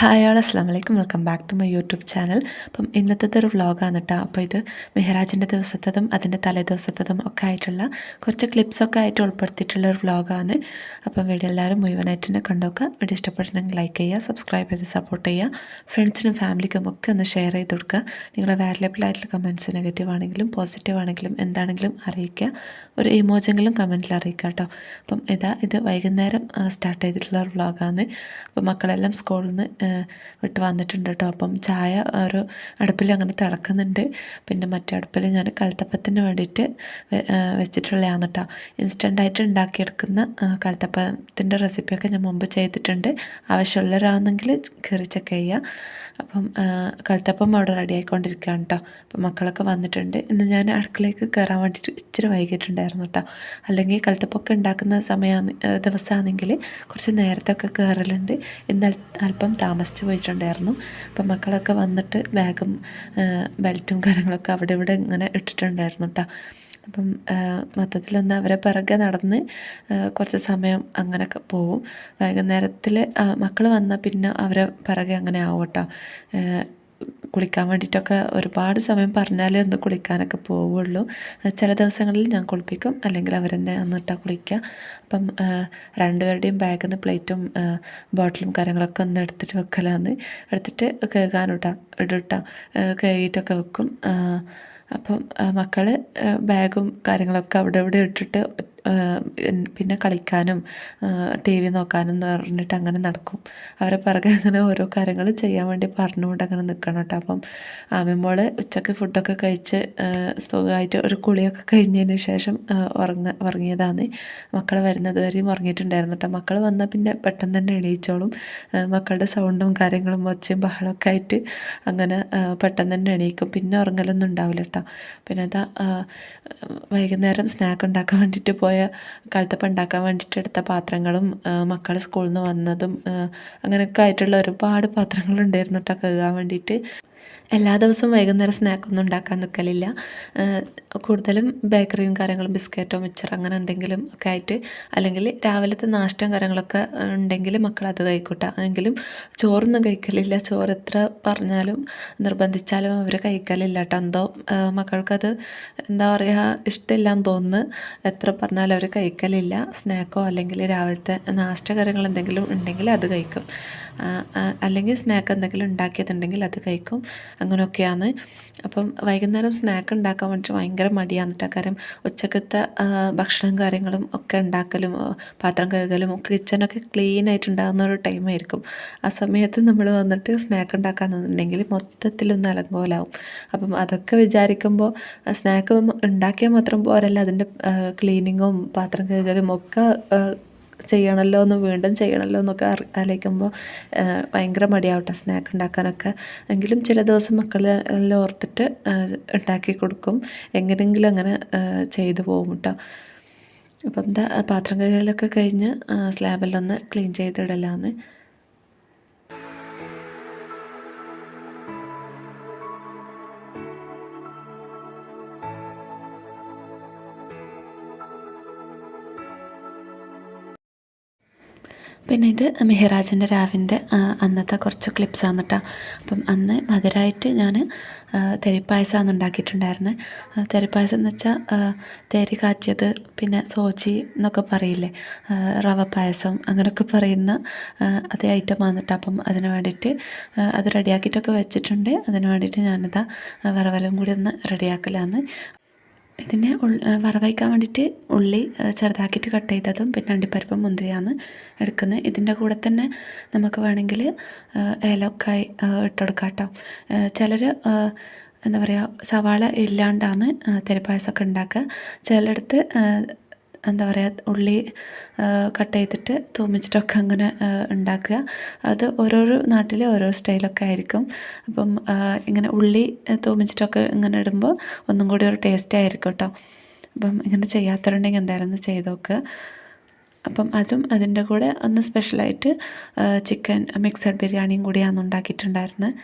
Hi all അസ്സാം വലൈക്കും welcome back to my YouTube channel അപ്പം ഇന്നത്തെ ഒരു വ്ളോഗാണ് കേട്ടോ അപ്പോൾ ഇത് മെഹ്റാജിന്റെ ദിവസത്തതും അതിന്റെ തലേ ദിവസത്തതും ഒക്കെ ആയിട്ടുള്ള കുറച്ച് ക്ലിപ്സൊക്കെ ആയിട്ട് ഉൾപ്പെടുത്തിയിട്ടുള്ള ഒരു വ്ളോഗാണ് അപ്പം വീഡിയോ എല്ലാവരും മുഴുവനായിട്ട് തന്നെ കണ്ടോക്കുക വീഡിയോ ഇഷ്ടപ്പെട്ടിട്ടുണ്ടെങ്കിൽ ലൈക്ക് ചെയ്യുക സബ്സ്ക്രൈബ് ചെയ്ത് സപ്പോർട്ട് ചെയ്യുക. ഫ്രണ്ട്സിനും ഫാമിലിക്കും ഒക്കെ ഒന്ന് ഷെയർ ചെയ്ത് കൊടുക്കുക നിങ്ങളെ വാല്യബിൾ ആയിട്ടുള്ള കമന്റ്സ് നെഗറ്റീവ് ആണെങ്കിലും പോസിറ്റീവ് ആണെങ്കിലും എന്താണെങ്കിലും അറിയിക്കുക ഒരു ഇമോജെങ്കിലും കമന്റിൽ അറിയിക്കുക കേട്ടോ അപ്പം ഇതാ ഇത് വൈകുന്നേരം സ്റ്റാർട്ട് ചെയ്തിട്ടുള്ള ഒരു വ്ളോഗാണ് അപ്പം മക്കളെല്ലാം സ്കൂളിൽ നിന്ന് വിട്ട് വന്നിട്ടുണ്ട് കേട്ടോ. അപ്പം ചായ ഒരു അടുപ്പിൽ അങ്ങനെ തിളക്കുന്നുണ്ട്. പിന്നെ മറ്റേ അടുപ്പിൽ ഞാൻ കലത്തപ്പത്തിന് വേണ്ടിയിട്ട് വെച്ചിട്ടുള്ളതാണ് കേട്ടോ. ഇൻസ്റ്റന്റായിട്ട് ഉണ്ടാക്കിയെടുക്കുന്ന കലത്തപ്പത്തിന്റെ റെസിപ്പിയൊക്കെ ഞാൻ മുമ്പ് ചെയ്തിട്ടുണ്ട്. ആവശ്യമുള്ളവരാണെങ്കിൽ കയറി ചെക്ക് ചെയ്യുക. അപ്പം കൽത്തപ്പം അവിടെ റെഡി ആയിക്കൊണ്ടിരിക്കുകയാണ് കേട്ടോ. അപ്പം മക്കളൊക്കെ വന്നിട്ടുണ്ട്. ഇന്ന് ഞാൻ അടുക്കളയ്ക്ക് കയറാൻ വേണ്ടിയിട്ട് ഇച്ചിരി വൈകിട്ടുണ്ടായിരുന്നു കേട്ടോ. അല്ലെങ്കിൽ കൽത്തപ്പൊക്കെ ഉണ്ടാക്കുന്ന സമയ ദിവസമാണെങ്കിൽ കുറച്ച് നേരത്തെ ഒക്കെ കയറലുണ്ട്. ഇന്ന് അല്പം താമസിച്ച് പോയിട്ടുണ്ടായിരുന്നു. അപ്പം മക്കളൊക്കെ വന്നിട്ട് ബാഗും ബെൽറ്റും കാര്യങ്ങളൊക്കെ അവിടെ ഇവിടെ ഇങ്ങനെ ഇട്ടിട്ടുണ്ടായിരുന്നു കേട്ടോ അപ്പം മൊത്തത്തിലൊന്ന് അവരെ പിറകെ നടന്ന് കുറച്ച് സമയം അങ്ങനെയൊക്കെ പോവും. വൈകുന്നേരത്തിൽ മക്കൾ വന്നാൽ പിന്നെ അവരെ പിറകെ അങ്ങനെ ആവും കേട്ടോ കുളിക്കാൻ വേണ്ടിയിട്ടൊക്കെ ഒരുപാട് സമയം പറഞ്ഞാലേ ഒന്ന് കുളിക്കാനൊക്കെ പോവുള്ളൂ. ചില ദിവസങ്ങളിൽ ഞാൻ കുളിപ്പിക്കും അല്ലെങ്കിൽ അവരെന്നെ വന്നിട്ടാ കുളിക്കുക അപ്പം രണ്ടുപേരുടെയും ബാഗിൽ നിന്ന് പ്ലേറ്റും ബോട്ടിലും കാര്യങ്ങളൊക്കെ ഒന്ന് എടുത്തിട്ട് വെക്കലാന്ന്. എടുത്തിട്ട് കഴുകാനിട്ടാ ഇടിട്ടാ കഴുകിയിട്ടൊക്കെ വെക്കും. അപ്പം മക്കൾ ബാഗും കാര്യങ്ങളൊക്കെ അവിടെ ഇവിടെ ഇട്ടിട്ട് പിന്നെ കളിക്കാനും ടി വി നോക്കാനും എന്ന് പറഞ്ഞിട്ട് അങ്ങനെ നടക്കും. അവരെ പിറകെ അങ്ങനെ ഓരോ കാര്യങ്ങൾ ചെയ്യാൻ വേണ്ടി പറഞ്ഞുകൊണ്ട് അങ്ങനെ നിൽക്കണം കേട്ടോ. അപ്പം ആമിമോൾ ഉച്ചയ്ക്ക് ഫുഡൊക്കെ കഴിച്ച് സുഖമായിട്ട് ഒരു കുളിയൊക്കെ കഴിഞ്ഞതിന് ശേഷം ഉറങ്ങ ഉറങ്ങിയതാണ്. മക്കൾ വരുന്നത് വരെയും ഉറങ്ങിയിട്ടുണ്ടായിരുന്നു കേട്ടോ. മക്കൾ വന്നാൽ പിന്നെ പെട്ടെന്ന് തന്നെ എണീച്ചോളും. മക്കളുടെ സൗണ്ടും കാര്യങ്ങളും ഒച്ചയും ബഹളമൊക്കെ ആയിട്ട് അങ്ങനെ പെട്ടെന്ന് തന്നെ എണീക്കും. പിന്നെ ഉറങ്ങലൊന്നും ഉണ്ടാവില്ല കേട്ടോ. പിന്നെ അതാ വൈകുന്നേരം സ്നാക്ക് ഉണ്ടാക്കാൻ വേണ്ടിയിട്ട് പോയ കാലത്തപ്പം ഉണ്ടാക്കാൻ വേണ്ടിയിട്ട് എടുത്ത പാത്രങ്ങളും മക്കൾ സ്കൂളിൽ നിന്ന് വന്നതും അങ്ങനെയൊക്കെ ആയിട്ടുള്ള ഒരുപാട് പാത്രങ്ങളുണ്ടായിരുന്നു കേട്ടോ കഴുകാൻ വേണ്ടിയിട്ട് എല്ലാ ദിവസവും വൈകുന്നേരം സ്നാക്കൊന്നും ഉണ്ടാക്കാൻ നിൽക്കലില്ല കൂടുതലും ബേക്കറിയും കാര്യങ്ങളും ബിസ്ക്കറ്റോ മിച്ചർ അങ്ങനെ എന്തെങ്കിലും ഒക്കെ ആയിട്ട് അല്ലെങ്കിൽ രാവിലത്തെ നാഷ്ടം കാര്യങ്ങളൊക്കെ ഉണ്ടെങ്കിൽ മക്കൾ അത് കഴിക്കൂട്ട. എങ്കിലും ചോറൊന്നും കഴിക്കലില്ല. ചോറ് എത്ര പറഞ്ഞാലും നിർബന്ധിച്ചാലും അവർ കഴിക്കലില്ല കേട്ടോ എന്തോ മക്കൾക്കത് എന്താ പറയുക ഇഷ്ടമില്ലാന്ന് തോന്നുന്നു. എത്ര പറഞ്ഞാലും അവർ കഴിക്കലില്ല. സ്നാക്കോ അല്ലെങ്കിൽ രാവിലത്തെ നാഷ്ട കാര്യങ്ങൾ എന്തെങ്കിലും ഉണ്ടെങ്കിൽ അത് കഴിക്കും. അല്ലെങ്കിൽ സ്നാക്ക് എന്തെങ്കിലും ഉണ്ടാക്കിയതുണ്ടെങ്കിൽ അത് കഴിക്കും. അങ്ങനെയൊക്കെയാണ്. അപ്പം വൈകുന്നേരം സ്നാക്ക് ഉണ്ടാക്കാൻ വേണ്ടിയിട്ട് ഭയങ്കര മടിയാണ് കേട്ടോ കാര്യം ഉച്ചക്കത്തെ ഭക്ഷണം കാര്യങ്ങളും ഒക്കെ ഉണ്ടാക്കലും പാത്രം കഴുകലും കിച്ചണൊക്കെ ക്ലീൻ ആയിട്ട് ഉണ്ടാകുന്ന ഒരു ടൈമായിരിക്കും ആ സമയത്ത് നമ്മൾ വന്നിട്ട് സ്നാക്ക് ഉണ്ടാക്കാന്നുണ്ടെങ്കിൽ മൊത്തത്തിലൊന്ന് അലങ്കോലാവും. അപ്പം അതൊക്കെ വിചാരിക്കുമ്പോൾ സ്നാക്ക് ഉണ്ടാക്കിയാൽ മാത്രം പോരല്ല അതിന്റെ ക്ലീനിങ്ങും പാത്രം കഴുകലും ഒക്കെ ചെയ്യണമല്ലോ എന്ന് വീണ്ടും ചെയ്യണമല്ലോ എന്നൊക്കെ ആലോചിക്കുമ്പോൾ ഭയങ്കര മടിയാവട്ടെ സ്നാക്ക് ഉണ്ടാക്കാനൊക്കെ. എങ്കിലും ചില ദിവസം മക്കളെല്ലാം ഓർത്തിട്ട് ഉണ്ടാക്കി കൊടുക്കും. എങ്ങനെയെങ്കിലും അങ്ങനെ ചെയ്തു പോകും കേട്ടോ അപ്പം എന്താ പാത്രം കഴുകലൊക്കെ കഴിഞ്ഞ് സ്ലാബിലൊന്ന് ക്ലീൻ ചെയ്തിടലാന്ന് പിന്നെ ഇത് മെഹ്റാജിന്റെ രാവിന്റെ അന്നത്തെ കുറച്ച് ക്ലിപ്സാണ് കേട്ടോ അപ്പം അന്ന് മധുരമായിട്ട് ഞാൻ തെരിപ്പായസമാണ് ഉണ്ടാക്കിയിട്ടുണ്ടായിരുന്നത് തെരിപ്പായസം എന്ന് വെച്ചാൽ തേരി കാച്ചിയത് പിന്നെ സോജി എന്നൊക്കെ പറയില്ലേ റവ പായസം അങ്ങനെയൊക്കെ പറയുന്ന അതേ ഐറ്റമാണ് കേട്ടോ അപ്പം അതിന് വേണ്ടിയിട്ട് അത് റെഡിയാക്കിയിട്ടൊക്കെ വെച്ചിട്ടുണ്ട്. അതിന് വേണ്ടിയിട്ട് ഞാനിതാ വറവലും കൂടി ഒന്ന് റെഡിയാക്കലാന്ന് ഇതിനെ വറവയ്ക്കാൻ വേണ്ടിയിട്ട് ഉള്ളി ചെറുതാക്കിയിട്ട് കട്ട് ചെയ്തതും പിന്നെ അണ്ടിപ്പരിപ്പും മുന്തിരിയാണ് എടുക്കുന്നത്. ഇതിന്റെ കൂടെ തന്നെ നമുക്ക് വേണമെങ്കിൽ ഏലക്കായ് ഇട്ടെടുക്കാം കേട്ടോ ചിലർ എന്താ പറയുക സവാള ഇല്ലാണ്ടാണ് തെരപ്പായസമൊക്കെ ഉണ്ടാക്കുക. ചിലയിടത്ത് എന്താ പറയുക ഉള്ളി കട്ട് ചെയ്തിട്ട് തൂമിച്ചിട്ടൊക്കെ അങ്ങനെ ഉണ്ടാക്കുക. അത് ഓരോരോ നാട്ടിലെ ഓരോ സ്റ്റൈലൊക്കെ ആയിരിക്കും. അപ്പം ഇങ്ങനെ ഉള്ളി തൂമിച്ചിട്ടൊക്കെ ഇങ്ങനെ ഇടുമ്പോൾ ഒന്നും കൂടി ഒരു ടേസ്റ്റ് ആയിരിക്കും കേട്ടോ അപ്പം ഇങ്ങനെ ചെയ്യാത്തവരുണ്ടെങ്കിൽ എന്തായാലും ചെയ്ത് നോക്കുക. അപ്പം അതും അതിന്റെ കൂടെ ഒന്ന് സ്പെഷ്യലായിട്ട് ചിക്കൻ മിക്സഡ് ബിരിയാണിയും കൂടിയാണ് ഉണ്ടാക്കിയിട്ടുണ്ടായിരുന്നത്.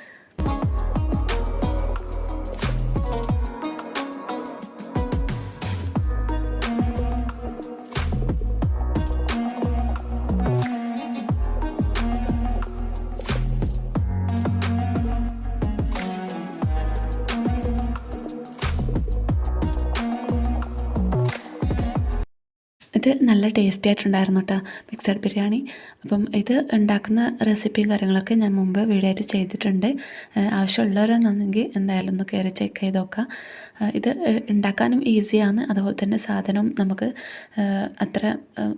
ഇത് നല്ല ടേസ്റ്റി ആയിട്ടുണ്ടായിരുന്നു കേട്ടോ മിക്സഡ് ബിരിയാണി. അപ്പം ഇത് ഉണ്ടാക്കുന്ന റെസിപ്പിയും കാര്യങ്ങളൊക്കെ ഞാൻ മുമ്പ് വീഡിയോ ആയിട്ട് ചെയ്തിട്ടുണ്ട്. ആവശ്യമുള്ളവരെന്നാണെങ്കിൽ എന്തായാലും ഒന്ന് കയറി ചെക്ക് ചെയ്ത് ഇത് ഉണ്ടാക്കാനും ഈസിയാണ് അതുപോലെ തന്നെ സാധനവും നമുക്ക് അത്ര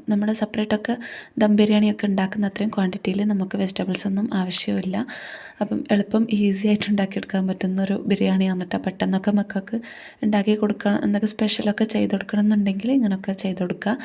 നമ്മൾ സെപ്പറേറ്റൊക്കെ ദം ബിരിയാണിയൊക്കെ ഉണ്ടാക്കുന്ന അത്രയും ക്വാണ്ടിറ്റിയിൽ നമുക്ക് വെജിറ്റബിൾസ് ഒന്നും ആവശ്യമില്ല അപ്പം എളുപ്പം ഈസി ആയിട്ട് ഉണ്ടാക്കിയെടുക്കാൻ പറ്റുന്ന ഒരു ബിരിയാണിയാണ് കേട്ടോ പെട്ടെന്നൊക്കെ മക്കൾക്ക് ഉണ്ടാക്കി കൊടുക്കണം എന്തൊക്കെ സ്പെഷ്യലൊക്കെ ചെയ്ത് കൊടുക്കണം എന്നുണ്ടെങ്കിൽ ഇങ്ങനെയൊക്കെ ചെയ്ത് കൊടുക്കുക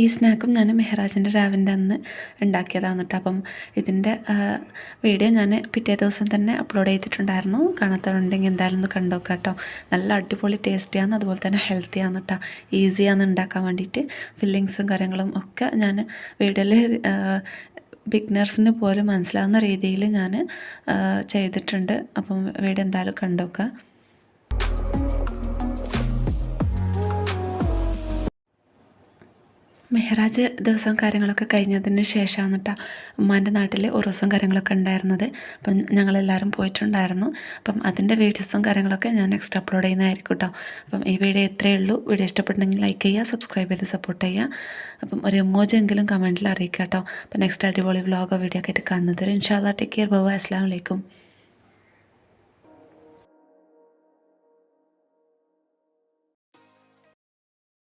ഈ സ്നാക്കും ഞാൻ മെഹ്റാജിന്റെ രാവിന്റെ അന്ന് ഉണ്ടാക്കിയതാണ് കേട്ടോ. അപ്പം ഇതിന്റെ വീഡിയോ ഞാൻ പിറ്റേ ദിവസം തന്നെ അപ്ലോഡ് ചെയ്തിട്ടുണ്ടായിരുന്നു. കാണാത്തവരുണ്ടെങ്കിൽ എന്തായാലും ഒന്ന് കണ്ടോക്കാം കേട്ടോ. നല്ല അടിപൊളി ടേസ്റ്റിയാണ് അതുപോലെ തന്നെ ഹെൽത്തിയാണ് കേട്ടോ. ഈസിയാണ് ഉണ്ടാക്കാൻ വേണ്ടിയിട്ട്. ഫില്ലിങ്സും കാര്യങ്ങളും ഒക്കെ ഞാൻ വീഡിയോയിൽ ബിഗ്നേഴ്സിന് പോലും മനസ്സിലാവുന്ന രീതിയിൽ ഞാൻ ചെയ്തിട്ടുണ്ട്. അപ്പം വീഡിയോ എന്തായാലും കണ്ടോക്കുക മെഹ്റാജ് ദിവസവും കാര്യങ്ങളൊക്കെ കഴിഞ്ഞതിന് ശേഷമാണ് കേട്ടോ ഉമ്മാന്റെ നാട്ടിൽ ഉറസും കാര്യങ്ങളൊക്കെ ഉണ്ടായിരുന്നത്. അപ്പം ഞങ്ങളെല്ലാവരും പോയിട്ടുണ്ടായിരുന്നു. അപ്പം അതിന്റെ വീഡിയോസും കാര്യങ്ങളൊക്കെ ഞാൻ നെക്സ്റ്റ് അപ്ലോഡ് ചെയ്യുന്നതായിരിക്കും കേട്ടോ അപ്പം ഈ വീഡിയോ ഇത്രയേ ഉള്ളൂ. വീഡിയോ ഇഷ്ടപ്പെട്ടെങ്കിൽ ലൈക്ക് ചെയ്യുക സബ്സ്ക്രൈബ് ചെയ്ത് സപ്പോർട്ട് ചെയ്യുക. അപ്പം ഒരു എമോജെങ്കിലും കമന്റിൽ അറിയിക്കുക കേട്ടോ അപ്പം നെക്സ്റ്റ് അടിപൊളി വ്ളോഗോ വീഡിയോ ഒക്കെ ആയിട്ട് കാണുന്നത് ഇൻഷാല്ലാ ടേക്ക് കെയർ ബാബു അസ്സാം വലൈക്കും